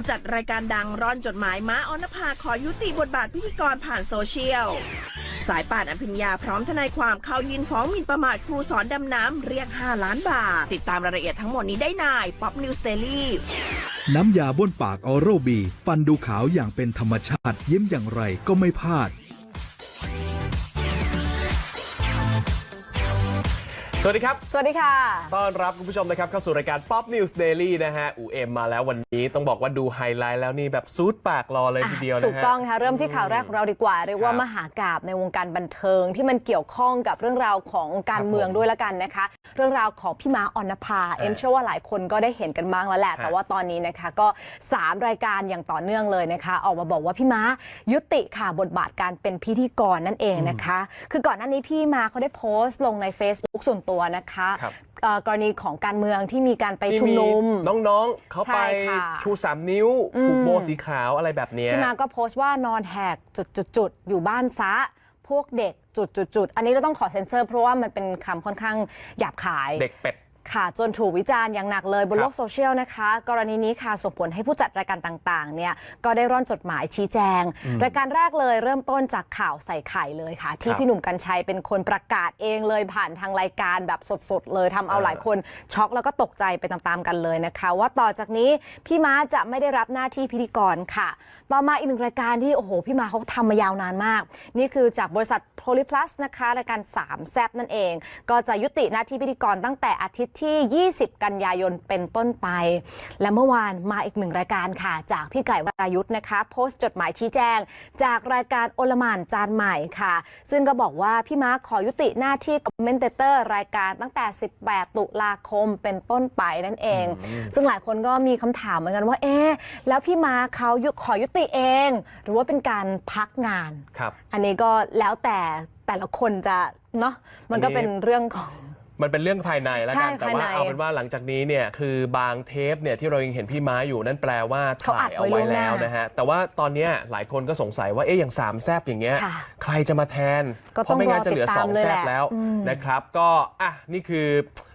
ู้จัดรายการดังร่อนจดหมายม้าออนภาขอยุติบทบาทพิธีกรผ่านโซเชียล สายป่านอภิญญาพร้อมทนายความเข้ายินฟ้องหมิ่นประมาทครูสอนดำน้ำเรียก 5 ล้านบาท ติดตามรายละเอียดทั้งหมดนี้ได้ในป๊อปนิวสเตอรี่น้ำยาบ้วนปากออโรบี ฟันดูขาวอย่างเป็นธรรมชาติ ยิ้มอย่างไรก็ไม่พลาด สวัสดีครับ สวัสดีค่ะ ต้อนรับคุณผู้ชมนะครับเข้าสู่รายการ Pop News Daily นะฮะ อูเอ็มมาแล้ววันนี้ต้องบอกว่าดูไฮไลท์แล้วนี่แบบซูดปากรอเลยทีเดียวนะฮะ ถูกต้องค่ะ เริ่มที่ข่าวแรกของเราดีกว่า เรียกว่าครับมหากาบในวงการบันเทิงที่มันเกี่ยวข้องกับเรื่องราวของการเมืองครับผมด้วยละกันนะคะ เรื่องราวของพี่ม้าออนภา เอ็มเชื่อว่าหลายคนก็ได้เห็นกันบ้างแล้วแหละฮะแต่ว่าตอนนี้นะคะก็ 3 รายการอย่างต่อเนื่องเลยนะคะ ออกมาบอกว่าพี่ม้ายุติค่ะบทบาทการเป็นพิธีกรนั่นเองนะคะ คือก่อนหน้านี้พี่ม้าเขาได้โพสต์ลงใน Facebook ส่วนตัวนะคะครับ เอ่อกรณีของการเมืองที่มีการไปที่ชุมนุม น้องๆ เขาใช่ไปค่ะชูสามนิ้วผูกโบสีขาวอะไรแบบเนี้ย พี่มาก็โพสต์ว่านอนแหกจุดๆๆอยู่บ้านซะ พวกเด็กจุดๆๆอันนี้เราต้องขอเซ็นเซอร์เพราะว่ามันเป็นคำค่อนข้างหยาบขาย เด็กเป็ด ค่ะจนถูกวิจารณ์อย่างหนักเลยบนครับโลกโซเชียลนะคะ กรณีนี้ค่ะส่งผลให้ผู้จัดรายการต่างๆเนี่ยก็ได้ร่อนจดหมายชี้แจง รายการแรกเลยเริ่มต้นจากข่าวใส่ไข่เลยค่ะ ที่ครับพี่หนุ่มกัญชัยเป็นคนประกาศเองเลยผ่านทางรายการแบบสดๆเลยทำเอาเออหลายคนช็อกแล้วก็ตกใจไปตามๆกันเลยนะคะ ว่าต่อจากนี้พี่ม้าจะไม่ได้รับหน้าที่พิธีกรค่ะ ต่อมาอีกหนึ่งรายการที่โอ้โหพี่ม้าเขาทำมายาวนานมาก นี่คือจากบริษัท p o l y Plus นะคะรายการ3แซบนั่นเอง ก็จะยุติหน้าที่พิธีกรตั้งแต่อาทิตย์ที่ 20 กันยายนเป็นต้นไป และเมื่อวานมาอีกหนึ่งรายการค่ะ จากพี่ไก่วรายุทธ์นะคะ โพสต์จดหมายชี้แจง จากรายการโอลหมานจานใหม่ค่ะ ซึ่งก็บอกว่าพี่ม้าขอยุติหน้าที่คอมเมนเตเตอร์รายการตั้งแต่ 18 ตุลาคมเป็นต้นไปนั่นเอง ซึ่งหลายคนก็มีคำถามเหมือนกันว่าเอ๊ะแล้วพี่ม้าเขายุขอยุติเอง หรือว่าเป็นการพักงานครับอันนี้ก็แล้วแต่แต่ละคนจะเนาะมันก็อันนี้เป็นเรื่องของ มันเป็นเรื่องภายในแล้วกันใช่แต่ภายว่าในเอาเป็นว่าหลังจากนี้เนี่ยคือบางเทปเนี่ยที่เรายังเห็นพี่ม้าอยู่นั่นแปลว่าเขาอัถ่าดยไว้เอาไว้ล่วงหน้าแล้วนะฮะแต่ว่าตอนเนี้ยหลายคนก็สงสัยว่าเอ๊ะอย่างสามแซบอย่างเงี้ยค่ะใครจะมาแทนก็เพต้องราะไม่งั้นจะเหลือรอติดสตาอมงเลยแซแหบละแล้วอืม นะครับ ก็อะนี่คือ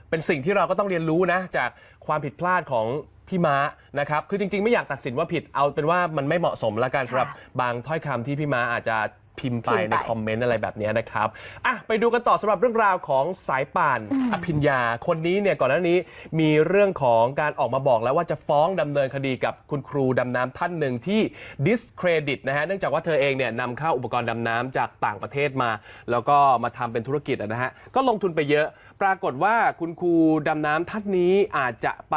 เป็นสิ่งที่เราก็ต้องเรียนรู้นะจากความผิดพลาดของพี่ม้านะครับคือจริง ๆ ไม่อยากตัดสินว่าผิดเอาเป็นว่ามันไม่เหมาะสมแล้วกันสำหรับ บางถ้อยคำที่พี่ม้าอาจจะ พิมพ์ไปพิมพ์ไป ในคอมเมนต์อะไรแบบเนี้ยนะครับอะไปดูกันต่อสำหรับเรื่องราวของสายป่านอภิญญา คนนี้เนี่ยก่อนหน้านี้มีเรื่องของการออกมาบอกแล้วว่าจะฟ้องดำเนินคดีกับคุณครูดำน้ำท่านหนึ่งที่ discredit นะฮะเนื่องจากว่าเธอเองเนี่ยนำเข้าอุปกรณ์ดำน้ำจากต่างประเทศมา แล้วก็มาทำเป็นธุรกิจอะนะฮะก็ลงทุนไปเยอะปรากฏว่าคุณครูดำน้ำท่านนี้อาจจะไป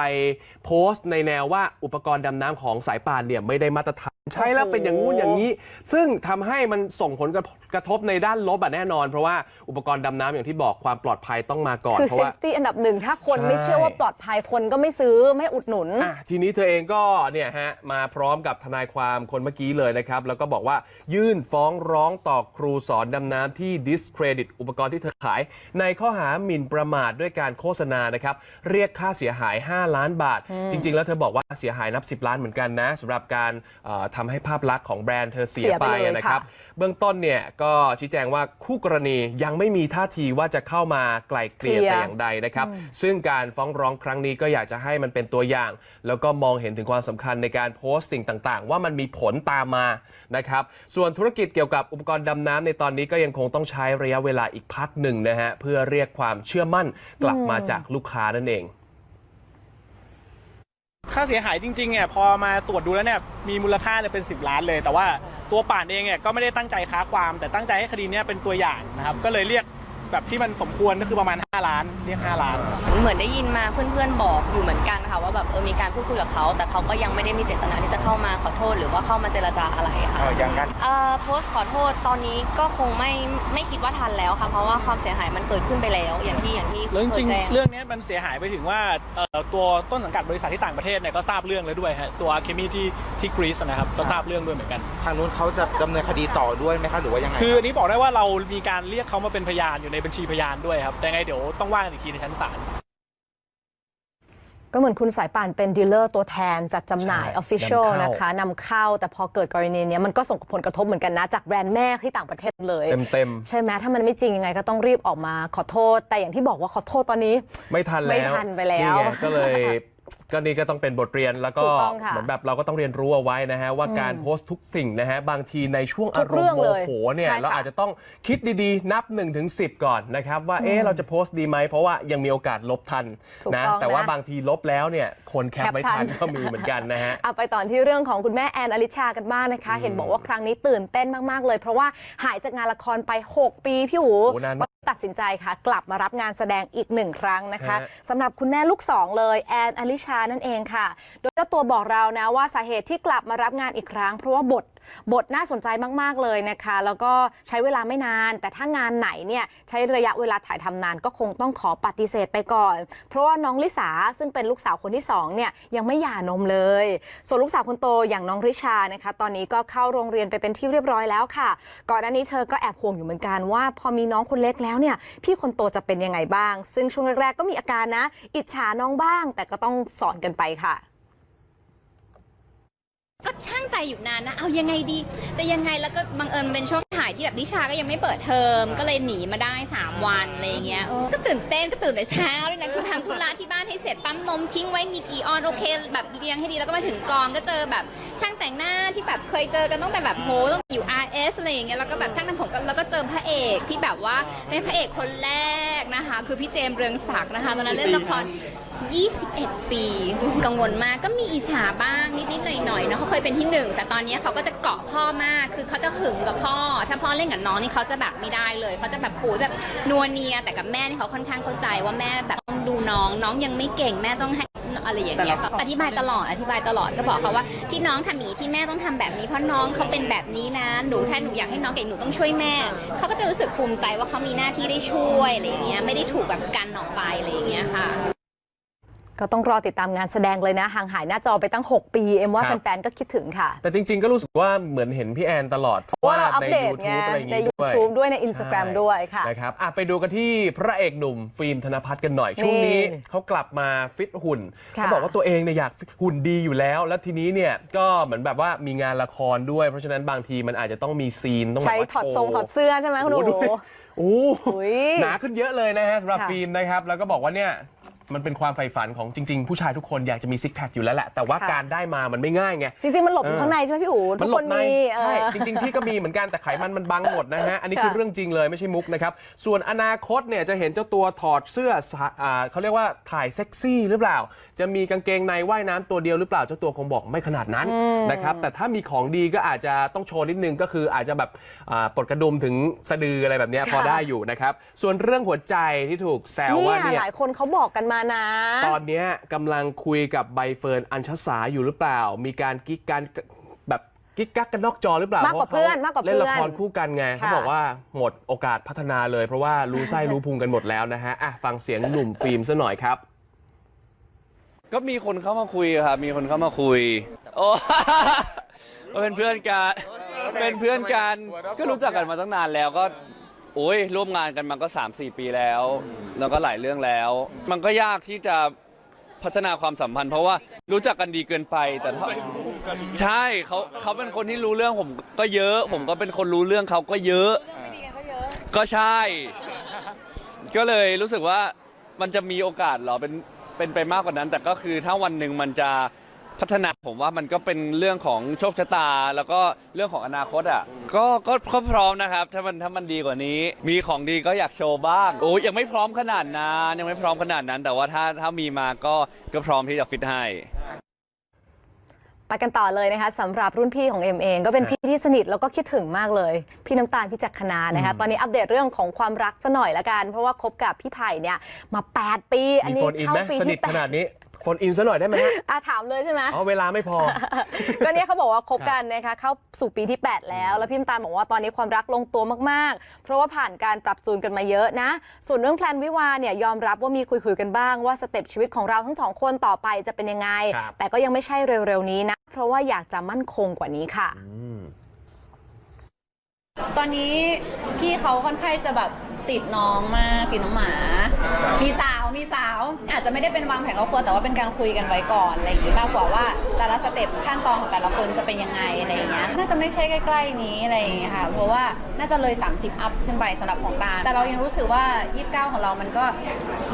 โพสต์ในแนวว่าอุปกรณ์ดำน้ำของสายป่านเนี่ยไม่ได้มาตรฐาน ใช้แล้วเป็นอย่างงู้นอย่างนี้ ซึ่งทำให้มันส่งผลกระทบในด้านลบอะแน่นอน เพราะว่าอุปกรณ์ดำน้ำอย่างที่บอกความปลอดภัยต้องมาก่อนคือ เพราะว่า safety อันดับหนึ่ง ถ้าคนใช่ไม่เชื่อว่าปลอดภัยคนก็ไม่ซื้อไม่อุดหนุน อะทีนี้เธอเองก็เนี่ยฮะมาพร้อมกับทนายความคนเมื่อกี้เลยนะครับ แล้วก็บอกว่ายื่นฟ้องร้องต่อครูสอนดำน้ำที่ discredit อุปกรณ์ที่เธอขาย ในข้อหาหมิ่นประมาทด้วยการโฆษณานะครับ เรียกค่าเสียหาย 5 ล้านบาท จริง ๆ แล้วเธอบอกว่าเสียหายนับ 10 ล้านเหมือนกันนะสำหรับการเอ่อทำให้ภาพลักษณ์ของแบรนด์เธอเสียเสียไปไปเลยนะครับ ค่ะ เบื้องต้นเนี่ยก็ชี้แจงว่าคู่กรณียังไม่มีท่าทีว่าจะเข้ามาไกล่เกลี่ยเคลียร์ แต่อย่างใดนะครับ ซึ่งการฟ้องร้องครั้งนี้ก็อยากจะให้มันเป็นตัวอย่าง แล้วก็มองเห็นถึงความสำคัญในการโพสต์สิ่งต่างๆ ว่ามันมีผลตามมานะครับ ส่วนธุรกิจเกี่ยวกับอุปกรณ์ดำน้ำในตอนนี้ก็ยังคงต้องใช้ระยะเวลาอีกพักหนึ่งนะฮะเพื่อเรียกความเชื่อื่อมั่นกลับมาจากลูกค้านั่นเอง ค่าเสียหายจริงๆเนี่ยพอมาตรวจดูแล้วเนี่ยมีมูลค่าเนี่ยเป็น 10 ล้านเลย แต่ว่าตัวป่านเองเนี่ยก็ไม่ได้ตั้งใจค้าความ แต่ตั้งใจให้คดีเนี้ยเป็นตัวอย่างนะครับก็เลยเรียก แบบที่มันสมควรก็คือประมาณ 5 ล้านเรียก5ล้าน เหมือนได้ยินมาเพื่อนๆบอกอยู่เหมือนกันค่ะว่าแบบเออมีการพูดคุยกับเขา แต่เขาก็ยังไม่ได้มีเจตนาที่จะเข้ามาขอโทษ หรือว่าเข้ามาเจรจาอะไรค่ะเอออย่างนั้น เอ่อโพสต์ขอโทษตอนนี้ก็คงไม่ไม่คิดว่าทันแล้วค่ะเพราะว่าความเสียหายมันเกิดขึ้นไปแล้วอย่างที่อย่างที่แล้วจเคริยงแจ้ง ๆเรื่องเนี้ยมันเสียหายไปถึงว่าเอ่อตัวต้นสังกัดบริษัทที่ต่างประเทศเนี่ยก็ทราบเรื่องแล้วด้วยฮะตัวเคมีที่ที่กรีซนะครับก็ทราบเรื่องด้วยเหมือนกัน ทางนู้นเขาจะดำเนินคดีต่อด้วยไหมคะหรือว่ายังไงคืออันนี้บอกได้ว่าเรามีการเรียกเขามาเป็นพยานอยู่ในบัญชีพยานด้วยครับ แต่ไงเดี๋ยวต้องว่ากันอีกทีในชั้นศาล ก็เหมือนคุณสายป่านเป็นดีลเลอร์ตัวแทนจัดจำหน่าย ใช่ Official นำเข้าน นะคะนำเข้าแต่พอเกิดกรณีเนี้ยมันก็ส่งผลกระทบเหมือนกันนะ จากแบรนด์แม่ที่ต่างประเทศเลย เต็มใช่ไหมถ้ามันไม่จริงยังไงก็ต้องรีบออกมาขอโทษ แต่อย่างที่บอกว่าขอโทษตอนนี้ ๆไม่ทันแล้วไม่ทันไปแล้ว นี่ไงก็เลย ก็นี่ก็ต้องเป็นบทเรียนแล้วก็ถูกต้องค่ะเหมือนแบบเราก็ต้องเรียนรู้เอาไว้นะฮะว่าการโพสต์ทุกสิ่งนะฮะบางทีในช่วงทุอากรเรื่มองณ์โมเลยโหเนี่ยใช่ค่ะ เราอาจจะต้องคิดดีๆ นับ1นถึงสิก่อนนะครับว่าเอ๊ะเราจะโพสต์ดีไหมเพราะว่ายังมีโอกาสลบทันถูกนะต้องแต่ว่านะบางทีลบแล้วเนี่ยคนแคปไม่แคปทัทันนก็มีเหมือนกันนะฮะ เอาไปต่อที่เรื่องของคุณแม่แอนอลิชากันบ้างนะคะ เห็นบอกว่าครั้งนี้ตื่นเต้นมาก ๆ เลย เพราะว่าหายจากงานละครไป 6 ปีพี่หูโอ้นานมาก ตัดสินใจค่ะ กลับมารับงานแสดงอีกหนึ่งครั้งนะคะฮะ สำหรับคุณแม่ลูกสองเลยแอนอลิชานั่นเองค่ะ โดยเจ้าตัวบอกเรานะว่าสาเหตุที่กลับมารับงานอีกครั้ง เพราะว่าบท บทน่าสนใจมาก ๆ เลยนะคะ แล้วก็ใช้เวลาไม่นาน แต่ถ้างานไหนเนี่ยใช้ระยะเวลาถ่ายทำนานก็คงต้องขอปฏิเสธไปก่อน เพราะว่าน้องลิสาซึ่งเป็นลูกสาวคนที่สองเนี่ยยังไม่หย่านมเลย ส่วนลูกสาวคนโตอย่างน้องริชานะคะ ตอนนี้ก็เข้าโรงเรียนไปเป็นที่เรียบร้อยแล้วค่ะ ก่อนหน้านี้เธอก็แอบห่วงอยู่เหมือนกันว่า พอมีน้องคนเล็กแล้วเนี่ยพี่คนโตจะเป็นยังไงบ้าง ซึ่งช่วงแรกๆก็มีอาการนะ อิจฉาน้องบ้าง แต่ก็ต้องสอนกันไปค่ะ ก็ช่างใจอยู่นานนะ เอายังไงดี จะยังไงแล้วก็บังเอิญเป็นช่วงถ่ายที่แบบนิชาก็ยังไม่เปิดเทอม ก็เลยหนีมาได้ 3 วันอะไรอย่างเงี้ยเออก็ตื่นเต้นก็ตื่นแต่เช้าเลยนะคือทำธุระที่บ้านให้เสร็จปั๊มนมทิ้งไว้มีกี่ออนโอเค แบบเรียงให้ดีแล้วก็มาถึงกองก็เจอแบบช่างแต่งหน้าที่แบบเคยเจอกันตั้งแต่แบบโหต้องอยู่ RS อะไรอย่างเงี้ยแล้วก็แบบช่างทำผมก็แล้วก็เจอพระเอกที่แบบว่าเป็นพระเอกคนแรกนะคะ คือพี่เจมส์เรืองศักดิ์นะคะตอนนั้นเล่นละคร 21 ปี กังวลมากก็มีอิจฉาบ้างนิดๆหน่อยๆเนอะเขาเคยเป็นที่หนึ่งแต่ตอนนี้เขาก็จะเกาะพ่อมาก คือเขาจะหึงกับพ่อ ถ้าพ่อเล่นกับน้องนี่เขาจะแบบไม่ได้เลยเขาจะแบบโผแบบนัวเนียแต่กับแม่นี่เขาค่อนข้างเข้าใจว่าแม่แบบต้องดูน้องน้องยังไม่เก่งแม่ต้องให้อะไรอย่างเงี้ยค่ะอธิบายตลอดอธิบายตลอดก็บอกเขาว่าที่น้องทำอย่างนี้ที่แม่ต้องทำแบบนี้เพราะน้องเขาเป็นแบบนี้นะหนูถ้าหนูอยากให้น้องเก่งหนูต้องช่วยแม่เขาก็จะรู้สึกภูมิใจว่าเขามีหน้าที่ได้ช่วยอะไรอย่างเงี้ยไม่ได้ถูกแบบกันออกไปอะไรอย่างเงี้ยค่ะ ก็ต้องรอติดตามงานแสดงเลยนะ ห่างหายหน้าจอไปตั้ง 6 ปี เอ็มว่าครับ แฟนๆ ก็คิดถึงค่ะ แต่จริงๆ ก็รู้สึกว่าเหมือนเห็นพี่แอนตลอดเพราะว่าเราอัปใน เดตไง YouTube อะไรอย่างใน งี้ด้วย YouTube ด้วยใน Instagram ใช่ ด้วยค่ะ นะครับอะไปดูกันที่พระเอกหนุ่มฟิล์มธนพัฒน์กันหน่อย ช่วงนี้นี่เขากลับมาฟิตหุ่นค่ะ เขาบอกว่าตัวเองเนี่ยอยากหุ่นดีอยู่แล้ว แล้วทีนี้เนี่ยก็เหมือนแบบว่ามีงานละครด้วย เพราะฉะนั้นบางทีมันอาจจะต้องมีซีนต้องแบบใช้ว่าถอดโชว์ทรงถอดเสื้อใช่ไหมคุณหนูโอ้โหด้วยโอ้โหอุ๊ยหนาขึ้นเยอะเลยนะฮะสำหรับค่ะ ฟิล์มนะครับ แล้วก็บอกว่าเนี่ย มันเป็นความใฝ่ฝันของจริง ๆ ผู้ชายทุกคนอยากจะมีซิกแพคอยู่แล้วแหละแต่ว่าค่ะ การได้มามันไม่ง่ายไง จริงๆ มันหลบอยู่เออ ข้างในใช่ไหมพี่อู๋ทุมักหลคนบในมีเอใช่ อ จริงๆ พี่ก็มีเหมือนกันแต่ไขมันมันบังหมดนะฮะ อันนี้คือค่ะเรื่องจริงเลยไม่ใช่มุกนะครับ ส่วนอนาคตเนี่ยจะเห็นเจ้าตัวถอดเสื้อสะอ่าเขาเรียกว่าถ่ายเซ็กซี่หรือเปล่า จะมีกางเกงในว่ายน้ำตัวเดียวหรือเปล่าเจ้าตัวคงบอกไม่ขนาดนั้นนะครับแต่ถ้ามีของดีก็อาจจะต้องโชว์นิดนึงก็คืออาจจะแบบอ่าปลดกระดุมถึงสะดืออะไรแบบเนี้ยพอค่ะ ได้อยู่นะครับส่วนเรื่องหัวใจที่ถูกแซวว่าเนี่ย เนี่ยหลายคนเขาบอกกันมานะ ตอนเนี้ยกำลังคุยกับใบเฟิร์นอัญชสาอยู่หรือเปล่า มีการกิ๊กกันแบบกิ๊กกักกันนอกจอหรือเปล่ามากกว่าพระเพื่อนมากกว่าเล่นละคเพื่รอนคู่กันไงเขาค่ะบอกว่าหมดโอกาสพัฒนาเลย เพราะว่ารู้ไส้รู้พุงกันหมดแล้วนะฮะอะฟังเสียงหนุ่มฟิล์มซะหน่อยครับ ก็มีคนเข้ามาคุยครับ มีคนเข้ามาคุย โอ้ ก็เป็นเพื่อนกัน เป็นเพื่อนกัน ก็รู้จักกันมาตั้งนานแล้วก็ โอ้ยร่วมงานกันมาก็ 3-4 ปีแล้ว แล้วก็หลายเรื่องแล้ว มันก็ยากที่จะพัฒนาความสัมพันธ์ เพราะว่ารู้จักกันดีเกินไปแต่ถ้าใช่เขาเขาเป็นคนที่รู้เรื่องผมก็เยอะ ผมก็เป็นคนรู้เรื่องเขาก็เยอะก็ใช่ ก็เลยรู้สึกว่ามันจะมีโอกาสเหรอเป็นเป็นไปมากกว่านั้น แต่ก็คือถ้าวันหนึ่งมันจะ พัฒนาผมว่ามันก็เป็นเรื่องของโชคชะตา แล้วก็เรื่องของอนาคตอะก็ก็ก็พร้อมนะครับ ถ้ามันถ้ามันดีกว่านี้ มีของดีก็อยากโชว์บ้างโอ้ยยังไม่พร้อมขนาดนั้นยังไม่พร้อมขนาดนั้น แต่ว่าถ้าถ้ามีมาก็ก็พร้อมที่จะฟิตให้ ไปกันต่อเลยนะคะสำหรับรุ่นพี่ของเอ็มเองก็เป็นพี่ที่สนิทแล้วก็คิดถึงมากเลย พี่น้ำตาลพี่จักรคณานะคะตอนนี้อัปเดตเรื่องของความรักซะหน่อยละกัน เพราะว่าคบกับพี่ไผ่เนี่ยมา 8 ปี อันมีนี้โฟนอินเข้าไหมปีสนิที่ทแปขนาดดนี้ โฟนอินซะหน่อยได้ไหมฮะอะถามเลยใช่ไหมเอาเวลาไม่พอ ก็เนี่ยเขาบอกว่าคบกันนะคะเข้าสู่ปีที่ 8 แล้ว แล้วพี่น้ำตาลบอกว่าตอนนี้ความรักลงตัวมากๆ เพราะว่าผ่านการปรับจูนกันมาเยอะนะ ส่วนเรื่องแพลนวิวาห์เนี่ยยอมรับว่ามีคุยๆกันบ้างว่าสเต็ปชีวิตของเราทั้งสองคนต่อไปจะเป็นยังไง ครับ แต่ก็ยังไม่ใช่เร็วๆนี้นะ เพราะว่าอยากจะมั่นคงกว่านี้ค่ะตอนนี้พี่เขาค่อนข้างจะแบบ ติดน้องมากติดน้องหมา มีสาวมีสาวอาจจะไม่ได้เป็นวางแผนครอบครัวแต่ว่าเป็นการคุยกันไว้ก่อนอะไรอย่างงี้มากกว่าว่าแต่ละสเต็ปขั้นตอนของแต่ละคนจะเป็นยังไงอะไรอย่างเงี้ยน่าจะไม่ใช่ใกล้ๆนี้อะไรอย่างเงี้ยค่ะเพราะว่าน่าจะเลย 30 อัพขึ้นไปสำหรับของตาลแต่เรายังรู้สึกว่า 29 ของเรามันก็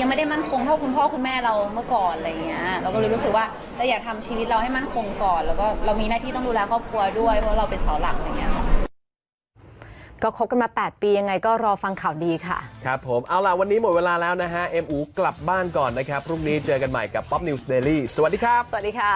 ยังไม่ได้มั่นคงเท่าคุณพ่อคุณแม่เราเมื่อก่อนอะไรอย่างเงี้ยเราก็เลยรู้สึกว่าเราอยากทำชีวิตเราให้มั่นคงก่อน แล้วก็เรามีหน้าที่ต้องดูแลครอบครัวด้วยเพราะเราเป็นเสาหลักอะไรอย่างเงี้ยค่ะ ก็คบกันมา 8 ปียังไงก็รอฟังข่าวดีค่ะ ครับผม เอาล่ะ วันนี้หมดเวลาแล้วนะฮะ เอ็มอูกลับบ้านก่อนนะครับ พรุ่งนี้เจอกันใหม่กับ Pop News Daily สวัสดีครับ สวัสดีค่ะ